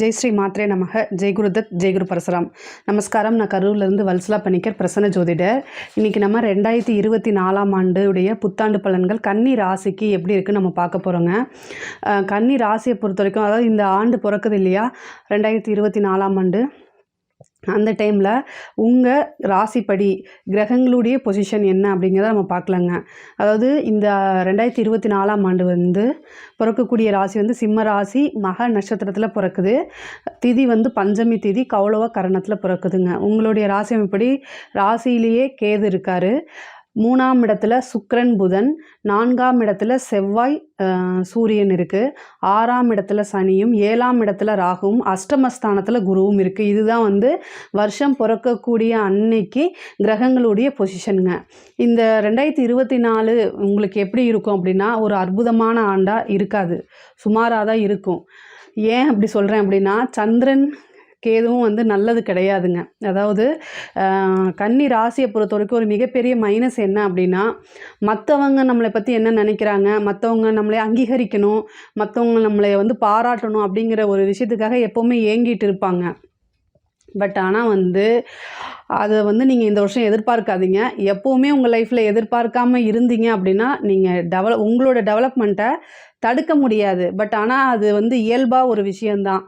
ஜெய் ஸ்ரீ மாத்ரே நமக. ஜெய் குருதத் ஜெய் குரு பரசுராம். நமஸ்காரம். நான் கரூர்லேருந்து வல்சலா பணிக்கர் பிரசன்ன ஜோதிடர். இன்றைக்கி நம்ம ரெண்டாயிரத்தி இருபத்தி நாலாம் ஆண்டு உடைய புத்தாண்டு பலன்கள் கன்னி ராசிக்கு எப்படி இருக்குன்னு நம்ம பார்க்க போகிறோங்க கன்னி ராசியை பொறுத்த வரைக்கும் அதாவது இந்த ஆண்டு பிறக்குது இல்லையா? ரெண்டாயிரத்தி இருபத்தி நாலாம் ஆண்டு. அந்த டைமில் உங்கள் ராசிப்படி கிரகங்களுடைய பொசிஷன் என்ன அப்படிங்கிறத நம்ம பார்க்கலாங்க. அதாவது இந்த ரெண்டாயிரத்தி இருபத்தி நாலாம் ஆண்டு வந்து பிறக்கக்கூடிய ராசி வந்து சிம்ம ராசி மக நட்சத்திரத்தில் பிறக்குது. திதி வந்து பஞ்சமி திதி கௌளவ கரணத்தில் பிறக்குதுங்க. உங்களுடைய ராசி அமைப்படி ராசியிலேயே கேது இருக்கார். மூணாம் இடத்துல சுக்கரன் புதன் நான்காம் இடத்துல செவ்வாய் சூரியன் இருக்குது ஆறாம் இடத்துல சனியும் ஏழாம் இடத்துல ராகுவும் அஷ்டமஸ்தானத்தில் குருவும் இருக்குது இதுதான் வந்து வருஷம் பிறக்கக்கூடிய அன்னைக்கு கிரகங்களுடைய பொசிஷனுங்க இந்த ரெண்டாயிரத்தி இருபத்தி நாலு உங்களுக்கு எப்படி இருக்கும் அப்படின்னா ஒரு அற்புதமான ஆண்டாக இருக்காது. சுமாராக தான் இருக்கும். ஏன் அப்படி சொல்கிறேன் அப்படின்னா சந்திரன் கேதுவும் வந்து நல்லது கிடையாதுங்க. அதாவது கன்னி ராசியை பொறுத்த வரைக்கும் ஒரு மிகப்பெரிய மைனஸ் என்ன அப்படின்னா மற்றவங்க நம்மளை பற்றி என்ன நினைக்கிறாங்க மற்றவங்க நம்மளை அங்கீகரிக்கணும் மற்றவங்க நம்மளை வந்து பாராட்டணும் அப்படிங்கிற ஒரு விஷயத்துக்காக எப்போவுமே ஏங்கிட்டு இருப்பாங்க. பட் ஆனால் வந்து அதை வந்து நீங்கள் இந்த வருஷம் எதிர்பார்க்காதீங்க. எப்போவுமே உங்கள் லைஃப்பில் எதிர்பார்க்காம இருந்தீங்க அப்படின்னா நீங்கள் டெவலப் உங்களோட டெவலப்மெண்ட்டை தடுக்க முடியாது. பட் ஆனால் அது வந்து இயல்பாக ஒரு விஷயந்தான்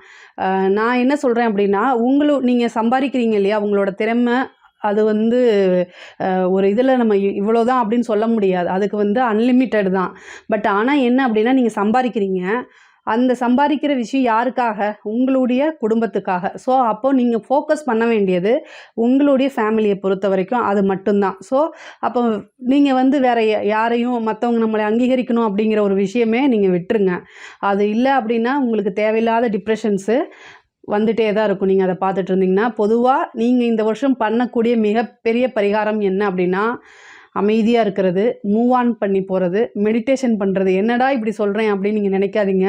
நான் என்ன சொல்கிறேன் அப்படின்னா உங்களும் நீங்கள் சம்பாதிக்கிறீங்க இல்லையா? உங்களோட திறமை அது வந்து ஒரு இதில் நம்ம இவ்வளோ தான் அப்படின்னு சொல்ல முடியாது. அதுக்கு வந்து அன்லிமிட்டெட் தான். பட் ஆனால் என்ன அப்படின்னா நீங்கள் சம்பாதிக்கிறீங்க. அந்த சம்பாதிக்கிற விஷயம் யாருக்காக? உங்களுடைய குடும்பத்துக்காக. ஸோ அப்போ நீங்கள் ஃபோக்கஸ் பண்ண வேண்டியது உங்களுடைய ஃபேமிலியை பொறுத்த வரைக்கும் அது மட்டும்தான். ஸோ அப்போ நீங்கள் வந்து வேற யாரையும் மற்றவங்க நம்மளை அங்கீகரிக்கணும் அப்படிங்கிற ஒரு விஷயமே நீங்கள் விட்டுருங்க. அது இல்லை அப்படின்னா உங்களுக்கு தேவையில்லாத டிப்ரெஷன்ஸு வந்துட்டே தான் இருக்கும். நீங்கள் அதை பார்த்துட்டு இருந்தீங்கன்னா பொதுவாக நீங்கள் இந்த வருஷம் பண்ணக்கூடிய மிகப்பெரிய பரிகாரம் என்ன அப்படின்னா அமைதியாக இருக்கிறது மூவ் ஆன் பண்ணி போகிறது மெடிடேஷன் பண்ணுறது என்னடா இப்படி சொல்கிறேன் அப்படின்னு நீங்கள் நினைக்காதீங்க.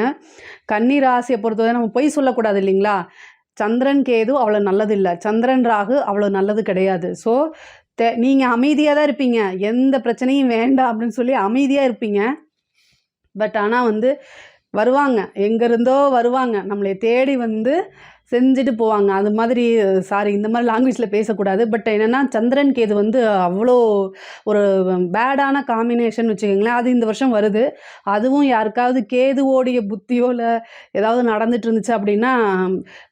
கன்னி ராசியை பொறுத்தவரை நம்ம பொய் சொல்லக்கூடாது இல்லைங்களா? சந்திரன் கேது அவ்வளோ நல்லது இல்லை. சந்திரன் ராகு அவ்வளோ நல்லது கிடையாது. ஸோ தே நீங்கள் அமைதியாக தான் இருப்பீங்க. எந்த பிரச்சனையும் வேண்டாம் அப்படின்னு சொல்லி அமைதியாக இருப்பீங்க. பட் ஆனால் வந்து வருவாங்க. எங்கேருந்தோ வருவாங்க. நம்மளை தேடி வந்து செஞ்சுட்டு போவாங்க. அது மாதிரி சாரி இந்த மாதிரி லாங்குவேஜில் பேசக்கூடாது. பட் என்னென்னா சந்திரன் கேது வந்து அவ்வளோ ஒரு பேடான காம்பினேஷன் வச்சுக்கோங்களேன். அது இந்த வருஷம் வருது. அதுவும் யாருக்காவது கேதுவோடைய புத்தியோ இல்லை ஏதாவது நடந்துட்டு இருந்துச்சு அப்படின்னா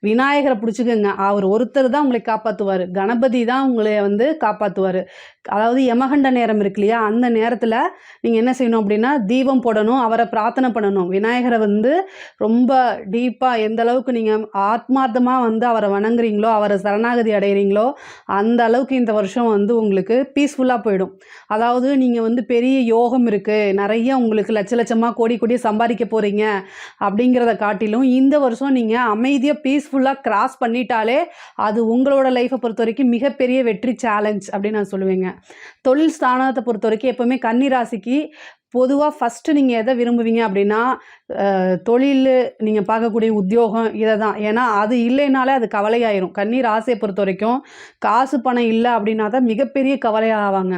விநாயகரை பிடிச்சிக்கோங்க. அவர் ஒருத்தர் தான் உங்களை காப்பாற்றுவார் கணபதி தான் உங்களை வந்து காப்பாற்றுவார் அதாவது யமகண்ட நேரம் இருக்கு இல்லையா? அந்த நேரத்தில் நீங்கள் என்ன செய்யணும் அப்படின்னா தீபம் போடணும் அவரை பிரார்த்தனை பண்ணணும். விநாயகரை வந்து ரொம்ப டீப்பாக எந்த அளவுக்கு நீங்கள் ஆத்மார்த்தமாக வந்து அவரை வணங்குறீங்களோ அவரை சரணாகதி அடைகிறீங்களோ அந்த அளவுக்கு இந்த வருஷம் வந்து உங்களுக்கு பீஸ்ஃபுல்லாக போயிடும். அதாவது நீங்கள் வந்து பெரிய யோகம் இருக்குது நிறைய உங்களுக்கு லட்ச லட்சமாக கோடி கோடி சம்பாதிக்க போகிறீங்க அப்படிங்கிறத காட்டிலும் இந்த வருஷம் நீங்கள் அமைதியாக பீஸ்ஃபுல்லாக கிராஸ் பண்ணிட்டாலே அது உங்களோட லைஃப்பை பொறுத்த வரைக்கும் மிகப்பெரிய வெற்றி சேலஞ்ச் அப்படின்னு நான் சொல்லுவேங்க. தொழில் ஸ்தானத்தை பொறுத்த வரைக்கும் எப்போவுமே கன்னிராசிக்கு பொதுவாக ஃபஸ்ட்டு நீங்கள் எதை விரும்புவீங்க அப்படின்னா தொழில் நீங்கள் பார்க்கக்கூடிய உத்தியோகம் இதை தான் ஏன்னா அது இல்லைனாலே அது கவலையாயிரும். கன்னி ராசியை பொறுத்த வரைக்கும் காசு பணம் இல்லை அப்படின்னா தான் மிகப்பெரிய கவலையாவாங்க.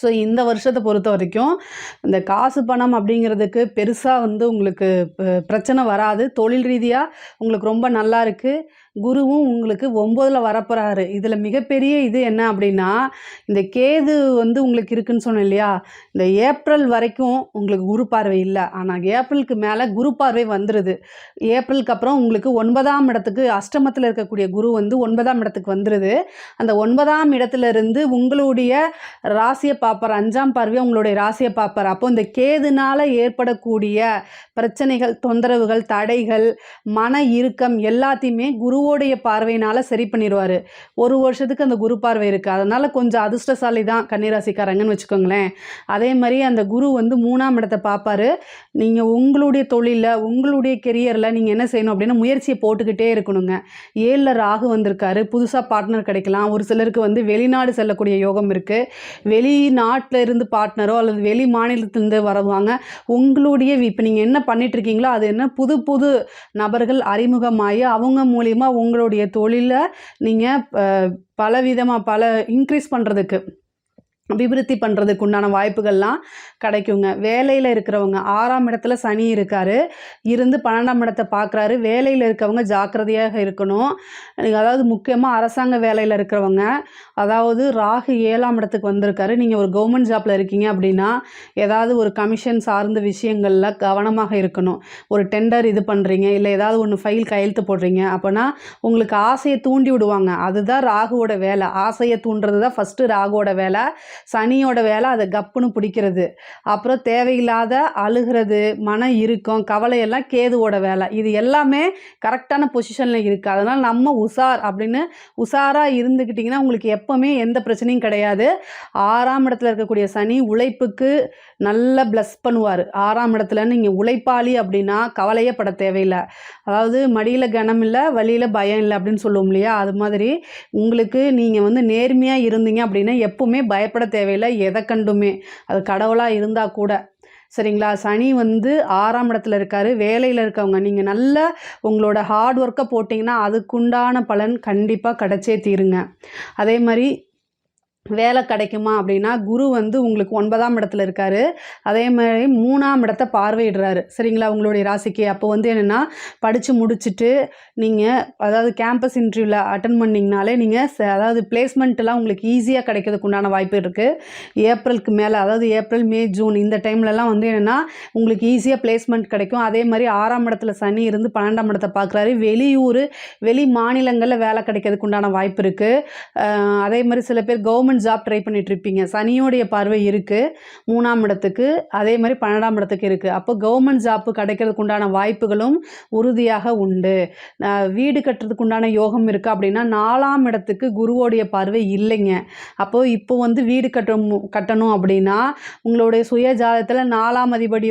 ஸோ இந்த வருஷத்தை பொறுத்த வரைக்கும் இந்த காசு பணம் அப்படிங்கிறதுக்கு பெருசாக வந்து உங்களுக்கு ப- பிரச்சனை வராது. தொழில் ரீதியாக உங்களுக்கு ரொம்ப நல்லா இருக்குது குருவும் உங்களுக்கு ஒம்போதில் வரப்போகிறாரு இதில் மிகப்பெரிய இது என்ன அப்படின்னா இந்த கேது வந்து உங்களுக்கு இருக்குன்னு சொன்னேன் இல்லையா? இந்த ஏப்ரல் வரைக்கும் உங்களுக்கு குரு பார்வை இல்லை. ஆனால் ஏப்ரலுக்கு மேலே குரு பார்வை வந்துடுது ஏப்ரலுக்கு அப்புறம் உங்களுக்கு ஒன்பதாம் இடத்துக்கு அஷ்டமத்தில் இருக்கக்கூடிய குரு வந்து ஒன்பதாம் இடத்துக்கு வந்துடுது அந்த ஒன்பதாம் இடத்துல இருந்து உங்களுடைய ராசியை பார்ப்பார். அஞ்சாம் பார்வையை உங்களுடைய ராசியை பார்ப்பார். அப்போ இந்த கேதுனால ஏற்படக்கூடிய பிரச்சனைகள் தொந்தரவுகள் தடைகள் மன இறுக்கம் எல்லாத்தையுமே குரு குருவோடைய பார்வையினால் சரி பண்ணிடுவார் ஒரு வருஷத்துக்கு அந்த குரு பார்வை இருக்குது அதனால் கொஞ்சம் அதிர்ஷ்டசாலி தான் கன்னிராசிக்காரங்கன்னு வச்சுக்கோங்களேன். அதே மாதிரி அந்த குரு வந்து மூணாம் இடத்தை பார்ப்பாரு. நீங்கள் உங்களுடைய தொழிலில் உங்களுடைய கெரியரில் நீங்கள் என்ன செய்யணும் அப்படின்னா முயற்சியை போட்டுக்கிட்டே இருக்கணுங்க. ஏழில் ராகு வந்திருக்காரு. புதுசாக பார்ட்னர் கிடைக்கலாம். ஒரு சிலருக்கு வந்து வெளிநாடு செல்லக்கூடிய யோகம் இருக்குது வெளிநாட்டில் இருந்து பார்ட்னரோ அல்லது வெளி மாநிலத்திலேருந்து வருவாங்க உங்களுடைய இப்போ நீங்கள் என்ன பண்ணிட்டு இருக்கீங்களோ அது என்ன புது புது நபர்கள் அறிமுகமாகி அவங்க மூலியமாக உங்களுடைய தொழிலை நீங்கள் பல விதமாக பல இன்க்ரீஸ் பண்ணுறதுக்கு அபிவிருத்தி பண்ணுறதுக்கு உண்டான வாய்ப்புகள்லாம் கிடைக்குங்க. வேலையில் இருக்கிறவங்க ஆறாம் இடத்துல சனி இருக்கார் இருந்து பன்னெண்டாம் இடத்தை பார்க்குறாரு வேலையில் இருக்கவங்க ஜாக்கிரதையாக இருக்கணும். அதாவது முக்கியமாக அரசாங்க வேலையில் இருக்கிறவங்க அதாவது ராகு ஏழாம் இடத்துக்கு வந்திருக்காரு நீங்கள் ஒரு கவர்மெண்ட் ஜாப்பில் இருக்கீங்க அப்படின்னா ஏதாவது ஒரு கமிஷன் சார்ந்த விஷயங்களில் கவனமாக இருக்கணும். ஒரு டெண்டர் இது பண்ணுறீங்க இல்லை ஏதாவது ஒன்று ஃபைல் கையெழுத்து போடுறீங்க அப்போனா உங்களுக்கு ஆசையை தூண்டி விடுவாங்க. அதுதான் ராகுவோட வேலை. ஆசையை தூண்டுறது தான் ஃபஸ்ட்டு ராகுவோட வேலை. சனியோட வேலை அதை கப்புன்னு பிடிக்கிறது. அப்புறம் தேவையில்லாத அழுகிறது மன இறுக்கம் கவலையெல்லாம் கேதுவோட வேலை. இது எல்லாமே கரெக்டான பொசிஷனில் இருக்குது அதனால் நம்ம உஷார் அப்படின்னு உஷாராக இருந்துக்கிட்டிங்கன்னா உங்களுக்கு எப்போவுமே எந்த பிரச்சனையும் கிடையாது. ஆறாம் இடத்துல இருக்கக்கூடிய சனி உழைப்புக்கு நல்லா ப்ளஸ் பண்ணுவார். ஆறாம் இடத்துல நீங்கள் உழைப்பாளி அப்படின்னா கவலையே பட தேவையில்லை. அதாவது மடியில் கனம் இல்லை வழியில் பயம் இல்லை அப்படின்னு சொல்லுவோம் இல்லையா? அது மாதிரி உங்களுக்கு நீங்கள் வந்து நேர்மையாக இருந்தீங்க அப்படின்னா எப்போவுமே பயப்பட தேவையில்லை எதை கண்டுமே. அது கடவுளாக இருந்தால் கூட. சரிங்களா? சனி வந்து ஆறாம் இடத்துல இருக்கார் வேலையில் இருக்கவங்க. நீங்கள் நல்ல உங்களோட ஹார்ட் ஒர்க்கை போட்டிங்கன்னா அதுக்குண்டான பலன் கண்டிப்பாக கிடைச்சே தீருங்க. அதே மாதிரி வேலை கிடைக்குமா அப்படின்னா குரு வந்து உங்களுக்கு ஒன்பதாம் இடத்துல இருக்காரு. அதே மாதிரி மூணாம் இடத்த பார்வையிடுறாரு. சரிங்களா? உங்களுடைய ராசிக்கு. அப்போ வந்து என்னென்னா படித்து முடிச்சுட்டு நீங்கள் அதாவது கேம்பஸ் இன்டர்வியூவில் அட்டன் பண்ணிங்கனாலே நீங்கள் அதாவது பிளேஸ்மெண்ட்லாம் உங்களுக்கு ஈஸியாக கிடைக்கிறதுக்கு உண்டான வாய்ப்பு இருக்குது ஏப்ரலுக்கு மேலே அதாவது ஏப்ரல் மே ஜூன் இந்த டைம்லலாம் வந்து என்னென்னா உங்களுக்கு ஈஸியாக பிளேஸ்மெண்ட் கிடைக்கும். அதே மாதிரி ஆறாம் இடத்துல சனி இருந்து பன்னெண்டாம் இடத்தை பார்க்குறாரு. வெளியூர் வெளி மாநிலங்களில் வேலை கிடைக்கிறதுக்கு உண்டான வாய்ப்பு இருக்குது அதே மாதிரி சில பேர் கவர்மெண்ட் ஜாப் ட்ரை பண்ணிட்டு இருப்பீங்க சனியோடைய பார்வை இருக்குது மூணாம் இடத்துக்கு அதே மாதிரி பன்னெண்டாம் இடத்துக்கு இருக்குது அப்போ கவர்மெண்ட் ஜாப்பு கிடைக்கிறதுக்கு உண்டான வாய்ப்புகளும் உறுதியாக உண்டு. வீடு கட்டுறதுக்கு உண்டான யோகம் இருக்குது அப்படின்னா நாலாம் இடத்துக்கு குருவோடைய பார்வை இல்லைங்க. அப்போது இப்போ வந்து வீடு கட்டணும் கட்டணும் அப்படின்னா உங்களுடைய சுய ஜாதத்தில் நாலாம் அதிபதி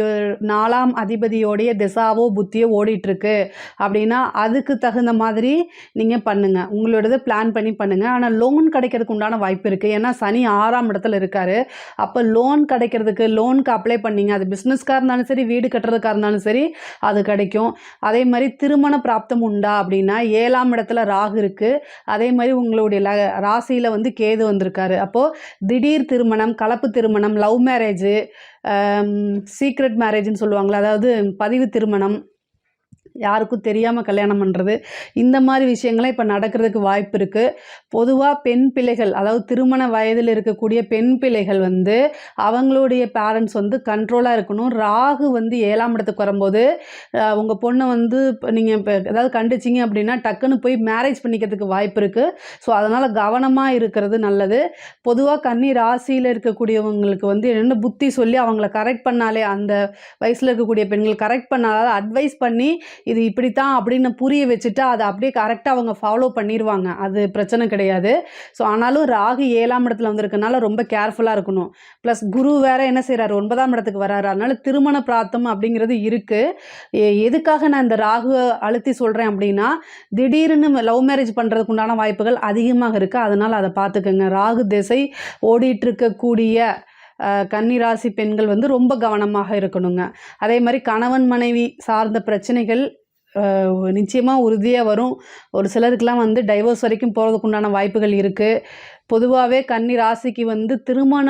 நாலாம் அதிபதியோடைய திசாவோ புத்தியோ ஓடிட்டுருக்கு அப்படின்னா அதுக்கு தகுந்த மாதிரி நீங்கள் பண்ணுங்கள் உங்களோடது பிளான் பண்ணி பண்ணுங்கள் ஆனால் லோன் கிடைக்கிறதுக்கு உண்டான வாய்ப்பு இருக்குது ஏன்னா சனி ஆறாம் இடத்துல இருக்காரு. அப்போ லோன் கிடைக்கிறதுக்கு லோனுக்கு அப்ளை பண்ணீங்க. அது பிஸ்னஸ்க்காக இருந்தாலும் சரி வீடு கட்டுறதுக்காக இருந்தாலும் சரி அது கிடைக்கும். அதே மாதிரி திருமண பிராப்தம் உண்டா அப்படின்னா ஏழாம் இடத்துல ராகு இருக்குது அதே மாதிரி உங்களுடைய ல ராசியில் வந்து கேது வந்திருக்காரு. அப்போது திடீர் திருமணம் கலப்பு திருமணம் லவ் மேரேஜு சீக்ரெட் மேரேஜ்னு சொல்லுவாங்களே அதாவது பதிவு திருமணம் யாருக்கும் தெரியாமல் கல்யாணம் பண்ணுறது இந்த மாதிரி விஷயங்கள்லாம் இப்போ நடக்கிறதுக்கு வாய்ப்பு இருக்குது பொதுவாக பெண் பிள்ளைகள் அதாவது திருமண வயதில் இருக்கக்கூடிய பெண் பிள்ளைகள் வந்து அவங்களுடைய பேரண்ட்ஸ் வந்து கண்ட்ரோலாக இருக்கணும். ராகு வந்து ஏழாம் இடத்துக்கு வரும்போது உங்கள் பொண்ணை வந்து நீங்கள் இப்போ ஏதாவது கண்டிச்சிங்க அப்படின்னா டக்குன்னு போய் மேரேஜ் பண்ணிக்கிறதுக்கு வாய்ப்பு இருக்குது ஸோ அதனால் கவனமாக இருக்கிறது நல்லது. பொதுவாக கன்னி ராசியில் இருக்கக்கூடியவங்களுக்கு வந்து என்னென்ன புத்தி சொல்லி அவங்கள கரெக்ட் பண்ணாலே அந்த வயசில் இருக்கக்கூடிய பெண்கள் கரெக்ட் பண்ணாத அட்வைஸ் பண்ணி இது இப்படித்தான் அப்படின்னு புரிய வச்சுட்டா அதை அப்படியே கரெக்டாக அவங்க ஃபாலோ பண்ணிடுவாங்க அது பிரச்சனை கிடையாது. ஸோ ஆனாலும் ராகு ஏழாம் இடத்துல வந்திருக்கனால ரொம்ப கேர்ஃபுல்லாக இருக்கணும். ப்ளஸ் குரு வேற என்ன செய்கிறாரு ஒன்பதாம் இடத்துக்கு வராரு. அதனால திருமண பிராத்தம் அப்படிங்கிறது இருக்குது எதுக்காக நான் இந்த ராகு அழுத்தி சொல்கிறேன் அப்படின்னா திடீர்னு லவ் மேரேஜ் பண்ணுறதுக்கு உண்டான வாய்ப்புகள் அதிகமாக இருக்குது அதனால் அதை பார்த்துக்கோங்க. ராகு திசை ஓடிட்டு இருக்கக்கூடிய கன்னிராசி பெண்கள் வந்து ரொம்ப கவனமாக இருக்கணுங்க. அதே மாதிரி கணவன் மனைவி சார்ந்த பிரச்சனைகள் நிச்சயமாக உறுதியாக வரும். ஒரு சிலருக்குலாம் வந்து டைவர்ஸ் வரைக்கும் போகிறதுக்கு உண்டான வாய்ப்புகள் இருக்குது பொதுவாகவே கன்னி ராசிக்கு வந்து திருமண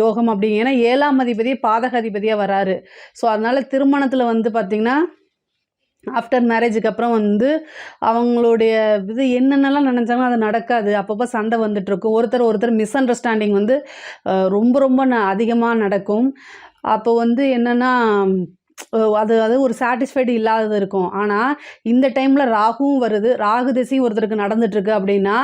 யோகம் அப்படிங்க ஏன்னா ஏழாம் அதிபதி பாதக அதிபதியாக வராரு. ஸோ அதனால் திருமணத்தில் வந்து பார்த்திங்கன்னா ஆஃப்டர் மேரேஜுக்கு அப்புறம் வந்து அவங்களுடைய இது என்னென்னலாம் நினச்சாலும் அது நடக்காது. அப்பப்போ சண்டை வந்துட்டுருக்கும். ஒருத்தர் ஒருத்தர் மிஸ் அண்டர்ஸ்டாண்டிங் வந்து ரொம்ப ரொம்ப ந அதிகமாக நடக்கும். அப்போ வந்து என்னென்னா அது அது ஒரு சாட்டிஸ்ஃபைடு இல்லாதது இருக்கும். ஆனால் இந்த டைமில் ராகுவும் வருது. ராகு திசையும் ஒருத்தருக்கு நடந்துட்டுருக்கு அப்படின்னா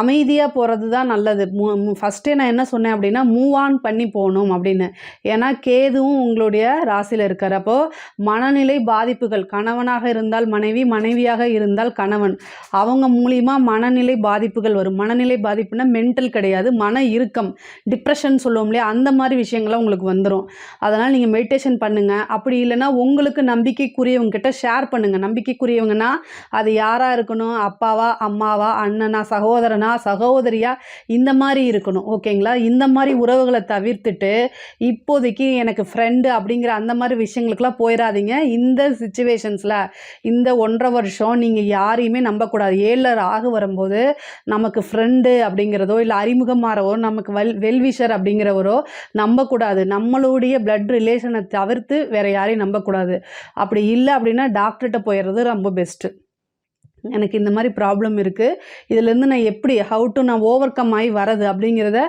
அமைதியாக போகிறது தான் நல்லது. மூ ஃபஸ்ட்டே நான் என்ன சொன்னேன் அப்படின்னா மூவ் ஆன் பண்ணி போகணும் அப்படின்னு. ஏன்னா கேதுவும் உங்களுடைய ராசியில் இருக்கார். அப்போது மனநிலை பாதிப்புகள் கணவனாக இருந்தால் மனைவி மனைவியாக இருந்தால் கணவன். அவங்க மூலியமாக மனநிலை பாதிப்புகள் வரும். மனநிலை பாதிப்புனா மென்டல் கிடையாது மன இறுக்கம் டிப்ரெஷன் சொல்லுவோம் இல்லையா? அந்த மாதிரி விஷயங்கள்லாம் உங்களுக்கு வந்துடும் அதனால் நீங்கள் மெடிடேஷன் பண்ணுங்கள் அப்படி இல்லைன்னா உங்களுக்கு நம்பிக்கைக்குரியவங்க கிட்ட ஷேர் பண்ணுங்கள் நம்பிக்கைக்குரியவங்கன்னா அது யாராக இருக்கணும்? அப்பாவா அம்மாவா அண்ணனா சகோதரனா அண்ணா சகோதரியாக இந்த மாதிரி இருக்கணும் ஓகேங்களா? இந்த மாதிரி உறவுகளை தவிர்த்துட்டு இப்போதைக்கு எனக்கு ஃப்ரெண்டு அப்படிங்கிற அந்த மாதிரி விஷயங்களுக்கெல்லாம் போயிடாதீங்க. இந்த சுச்சுவேஷன்ஸில் இந்த ஒன்றரை வருஷம் நீங்கள் யாரையுமே நம்பக்கூடாது. ஏழில் ராகு வரும்போது நமக்கு ஃப்ரெண்டு அப்படிங்கிறதோ இல்லை அறிமுகமாகவோ நமக்கு வெல் வெல்விஷர் அப்படிங்கிறவரோ நம்பக்கூடாது. நம்மளுடைய பிளட் ரிலேஷனை தவிர்த்து வேறு யாரையும் நம்பக்கூடாது. அப்படி இல்லை அப்படின்னா டாக்டர்கிட்ட போயிடுறது ரொம்ப பெஸ்ட்டு எனக்கு இந்த மாதிரி ப்ராப்ளம் இருக்குது இதுலேருந்து நான் எப்படி ஹவு டு நான் ஓவர் கம் ஆகி வரது அப்படிங்கிறத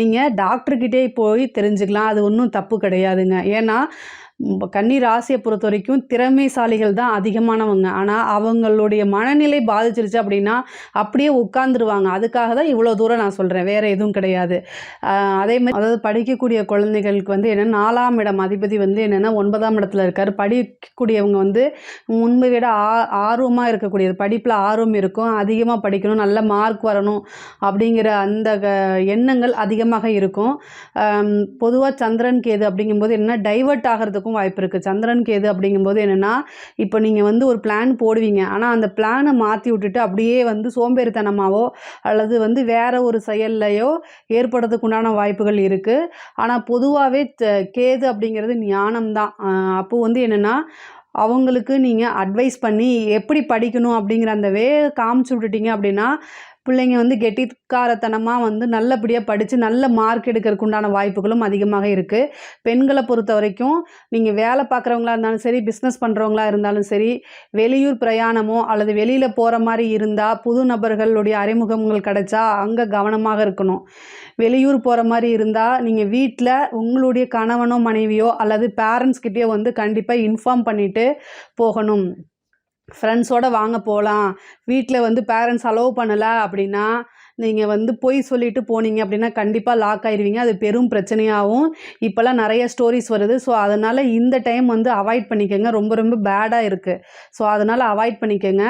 நீங்கள் டாக்டர்கிட்டே போய் தெரிஞ்சுக்கலாம். அது ஒன்றும் தப்பு கிடையாதுங்க. ஏன்னா கன்னி ராசியை பொறுத்த வரைக்கும் திறமைசாலிகள் தான் அதிகமானவங்க. ஆனால் அவங்களுடைய மனநிலை பாதிச்சிருச்சு அப்படின்னா அப்படியே உட்காந்துருவாங்க அதுக்காக தான் இவ்வளோ தூரம் நான் சொல்கிறேன் வேறு எதுவும் கிடையாது. அதே மாதிரி அதாவது படிக்கக்கூடிய குழந்தைகளுக்கு வந்து என்னென்னா நாலாம் இடம் அதிபதி வந்து என்னென்னா ஒன்பதாம் இடத்துல இருக்கார். படிக்கக்கூடியவங்க வந்து முன்பை விட ஆ ஆர்வமாக இருக்கக்கூடியது. படிப்பில் ஆர்வம் இருக்கும். அதிகமாக படிக்கணும். நல்ல மார்க் வரணும் அப்படிங்கிற அந்த க- எண்ணங்கள் அதிகமாக இருக்கும். பொதுவாக சந்திரன் கேது அப்படிங்கும்போது என்ன டைவர்ட் ஆகிறதுக்கும் வாய்ப்பு இருக்குது சந்திரன் கேது அப்படிங்கும்போது என்னென்னா இப்போ நீங்கள் வந்து ஒரு பிளான் போடுவீங்க. ஆனால் அந்த பிளானை மாற்றி விட்டுட்டு அப்படியே வந்து சோம்பேறித்தனமாவோ அல்லது வந்து வேற ஒரு செயல்லையோ ஏற்படுறதுக்கு உண்டான வாய்ப்புகள் இருக்குது ஆனால் பொதுவாகவே கேது அப்படிங்கிறது ஞானம்தான். அப்போ வந்து என்னென்னா அவங்களுக்கு நீங்கள் அட்வைஸ் பண்ணி எப்படி படிக்கணும் அப்படிங்கிற அந்த வே காமிச்சு விட்டுட்டீங்க அப்படின்னா பிள்ளைங்க வந்து கெட்டிக்காரத்தனமாக வந்து நல்லபடியாக படித்து நல்ல மார்க் எடுக்கிறதுக்கு உண்டான வாய்ப்புகளும் அதிகமாக இருக்குது பெண்களை பொறுத்த வரைக்கும் நீங்கள் வேலை பார்க்குறவங்களா இருந்தாலும் சரி பிஸ்னஸ் பண்ணுறவங்களா இருந்தாலும் சரி வெளியூர் பிரயாணமோ அல்லது வெளியில் போகிற மாதிரி இருந்தால் புது நபர்களுடைய அறிமுகங்கள் கிடைச்சா அங்கே கவனமாக இருக்கணும். வெளியூர் போகிற மாதிரி இருந்தால் நீங்கள் வீட்டில் உங்களுடைய கணவனோ மனைவியோ அல்லது பேரண்ட்ஸ் கிட்டேயோ வந்து கண்டிப்பாக இன்ஃபார்ம் பண்ணிவிட்டு போகணும். ஃப்ரெண்ட்ஸோடு வாங்க போகலாம் வீட்டில் வந்து பேரண்ட்ஸ் அலோவ் பண்ணலை அப்படின்னா நீங்கள் வந்து பொய் சொல்லிட்டு போனீங்க அப்படின்னா கண்டிப்பாக லாக் ஆயிருவீங்க. அது பெரும் பிரச்சனையாகவும் இப்போல்லாம் நிறைய ஸ்டோரிஸ் வருது. ஸோ அதனால் இந்த டைம் வந்து அவாய்ட் பண்ணிக்கோங்க. ரொம்ப ரொம்ப பேடாக இருக்குது ஸோ அதனால் அவாய்ட் பண்ணிக்கோங்க.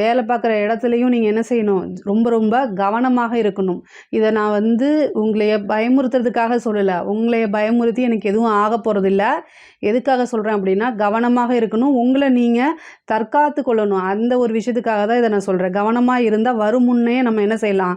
வேலை பார்க்குற இடத்துலையும் நீங்கள் என்ன செய்யணும்? ரொம்ப ரொம்ப கவனமாக இருக்கணும். இதை நான் வந்து உங்களைய பயமுறுத்துறதுக்காக சொல்லலை. உங்களைய பயமுறுத்தி எனக்கு எதுவும் ஆக போகிறதில்ல எதுக்காக சொல்கிறேன் அப்படின்னா கவனமாக இருக்கணும். உங்களை நீங்கள் தற்காத்து கொள்ளணும். அந்த ஒரு விஷயத்துக்காக தான் இதை நான் சொல்கிறேன் கவனமாக இருந்தால் வரும் முன்னே நம்ம என்ன செய்யலாம்?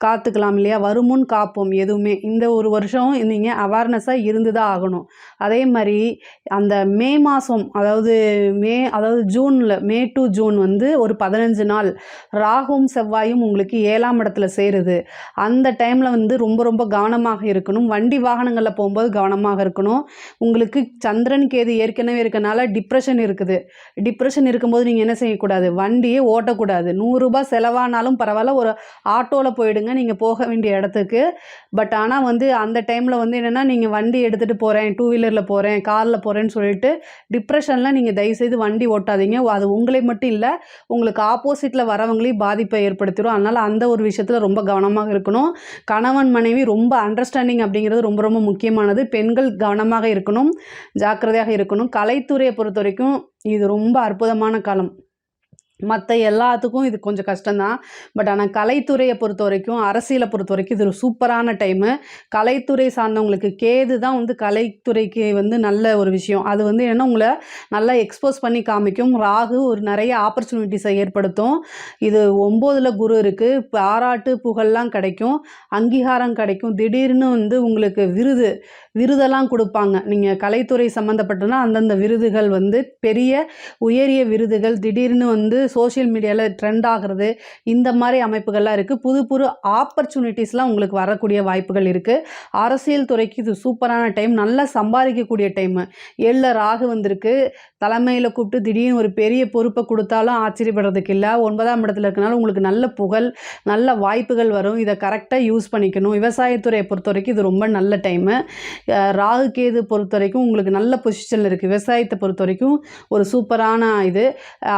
காத்துக்கலாம் இல்லையா? வருமுன் காப்போம் எதுவுமே. இந்த ஒரு வருஷம் நீங்கள் அவேர்னஸாக இருந்து தான் ஆகணும். அதே மாதிரி அந்த மே மாதம் அதாவது மே அதாவது ஜூனில் மே டு ஜூன் வந்து ஒரு பதினஞ்சு நாள். ராகும் செவ்வாயும் உங்களுக்கு ஏழாம் இடத்துல சேருது. அந்த டைமில் வந்து ரொம்ப ரொம்ப கவனமாக இருக்கணும். வண்டி வாகனங்களில் போகும்போது கவனமாக இருக்கணும். உங்களுக்கு சந்திரன் கேது ஏற்கனவே இருக்கனால டிப்ரெஷன் இருக்குது. டிப்ரெஷன் இருக்கும்போது நீங்கள் என்ன செய்யக்கூடாது? வண்டியே ஓட்டக்கூடாது. நூறுரூபா செலவானாலும் பரவாயில்ல. ஒரு ஆட்டோவில் போயிடுங்க. நீங்கள் போக வேண்டிய இடத்துக்கு. பட் ஆனால் வந்து அந்த டைமில் வந்து என்னென்னா நீங்கள் வண்டி எடுத்துகிட்டு போகிறேன் டூ வீலரில் போகிறேன் காரில் போகிறேன்னு சொல்லிட்டு டிப்ரெஷனில் நீங்கள் தயவுசெய்து வண்டி ஓட்டாதீங்க. அது உங்களை மட்டும் இல்லை உங்களுக்கு ஆப்போசிட்டில் வரவங்களையும் பாதிப்பை ஏற்படுத்திடும் அதனால் அந்த ஒரு விஷயத்தில் ரொம்ப கவனமாக இருக்கணும். கணவன் மனைவி ரொம்ப அண்டர்ஸ்டாண்டிங் அப்படிங்கிறது ரொம்ப ரொம்ப முக்கியமானது. பெண்கள் கவனமாக இருக்கணும் ஜாக்கிரதையாக இருக்கணும். கலைத்துறையை பொறுத்த வரைக்கும் இது ரொம்ப அற்புதமான காலம். மற்ற எல்லாத்துக்கும் இது கொஞ்சம் கஷ்டம்தான். பட் ஆனால் கலைத்துறையை பொறுத்த வரைக்கும் அரசியலை பொறுத்த வரைக்கும் இது ஒரு சூப்பரான டைமு கலைத்துறை சார்ந்தவங்களுக்கு கேது தான் வந்து கலைத்துறைக்கு வந்து நல்ல ஒரு விஷயம். அது வந்து என்ன உங்களை நல்லா எக்ஸ்போஸ் பண்ணி காமிக்கும். ராகு ஒரு நிறைய ஆப்பர்ச்சுனிட்டிஸை ஏற்படுத்தும். இது ஒம்போதில் குரு இருக்குது பாராட்டு புகழ்லாம் கிடைக்கும். அங்கீகாரம் கிடைக்கும். திடீர்னு வந்து உங்களுக்கு விருது விருதெல்லாம் கொடுப்பாங்க. நீங்கள் கலைத்துறை சம்மந்தப்பட்டனா அந்தந்த விருதுகள் வந்து பெரிய உயரிய விருதுகள் திடீர்னு வந்து சோஷியல் மீடியாவில் ட்ரெண்ட் ஆகிறது இந்த மாதிரி அமைப்புகள்லாம் இருக்குது புது புது ஆப்பர்ச்சுனிட்டிஸ்லாம் உங்களுக்கு வரக்கூடிய வாய்ப்புகள் இருக்குது அரசியல் துறைக்கு இது சூப்பரான டைம் நல்லா சம்பாதிக்கக்கூடிய டைமு ஏழில் ராகு வந்திருக்கு. தலைமையில் கூப்பிட்டு திடீர்னு ஒரு பெரிய பொறுப்பை கொடுத்தாலும் ஆச்சரியப்படுறதுக்கு இல்லை. ஒன்பதாம் இடத்துல இருக்கனால உங்களுக்கு நல்ல புகழ் நல்ல வாய்ப்புகள் வரும். இதை கரெக்டாக யூஸ் பண்ணிக்கணும். விவசாயத்துறையை பொறுத்த வரைக்கும் இது ரொம்ப நல்ல டைமு ராகு கேது பொறுத்த வரைக்கும் உங்களுக்கு நல்ல பொசிஷனில் இருக்குது விவசாயத்தை பொறுத்த வரைக்கும் ஒரு சூப்பரான இது.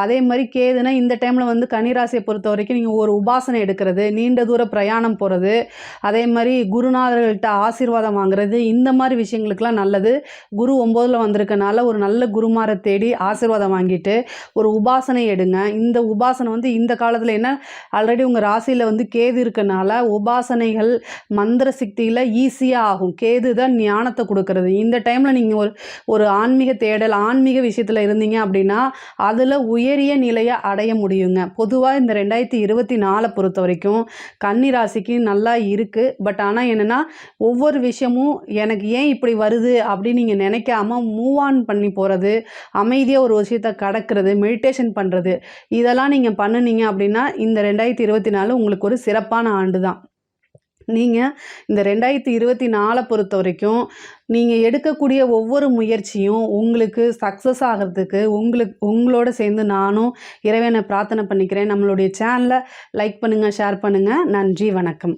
அதே மாதிரி கேதுனா இந்த டைமில் வந்து கனிராசியை பொறுத்த வரைக்கும் நீங்கள் ஒரு உபாசனை எடுக்கிறது நீண்ட தூர பிரயாணம் போகிறது அதே மாதிரி குருநாதர்கள்ட்ட ஆசீர்வாதம் வாங்குறது இந்த மாதிரி விஷயங்களுக்கெல்லாம் நல்லது. குரு ஒம்போதில் வந்திருக்கனால ஒரு நல்ல குருமாரை தேடி ஆசீர்வாதம் வாங்கிட்டு ஒரு உபாசனை எடுங்க. இந்த உபாசனை வந்து இந்த காலத்தில் என்ன ஆல்ரெடி உங்கள் ராசியில் வந்து கேது இருக்கனால உபாசனைகள் மந்திர சக்தியில் ஈஸியாக ஆகும். கேது தான் ஞான ஞானத்தை கொடுக்கறது. இந்த டைமில் நீங்கள் ஒரு ஒரு ஆன்மீக தேடல் ஆன்மீக விஷயத்தில் இருந்தீங்க அப்படின்னா அதில் உயரிய நிலையை அடைய முடியுங்க. பொதுவாக இந்த ரெண்டாயிரத்தி இருபத்தி நாலை பொறுத்த வரைக்கும் கன்னி ராசிக்கு நல்லா இருக்குது பட் ஆனால் என்னென்னா ஒவ்வொரு விஷயமும் எனக்கு ஏன் இப்படி வருது அப்படின்னு நீங்கள் நினைக்காம மூவ் ஆன் பண்ணி போகிறது அமைதியாக ஒரு விஷயத்தை கடக்கிறது மெடிடேஷன் பண்ணுறது இதெல்லாம் நீங்கள் பண்ணுனீங்க அப்படின்னா இந்த ரெண்டாயிரத்தி இருபத்தி நாலு உங்களுக்கு ஒரு சிறப்பான ஆண்டு தான் நீங்கள் இந்த ரெண்டாயிரத்தி இருபத்தி நாலை பொறுத்த வரைக்கும் நீங்கள் எடுக்கக்கூடிய ஒவ்வொரு முயற்சியும் உங்களுக்கு சக்ஸஸ் ஆகிறதுக்கு உங்களுக்கு உங்களோட சேர்ந்து நானும் இறைவனை பிரார்த்தனை பண்ணிக்கிறேன். நம்மளுடைய சேனலை லைக் பண்ணுங்கள் ஷேர் பண்ணுங்கள் நன்றி வணக்கம்.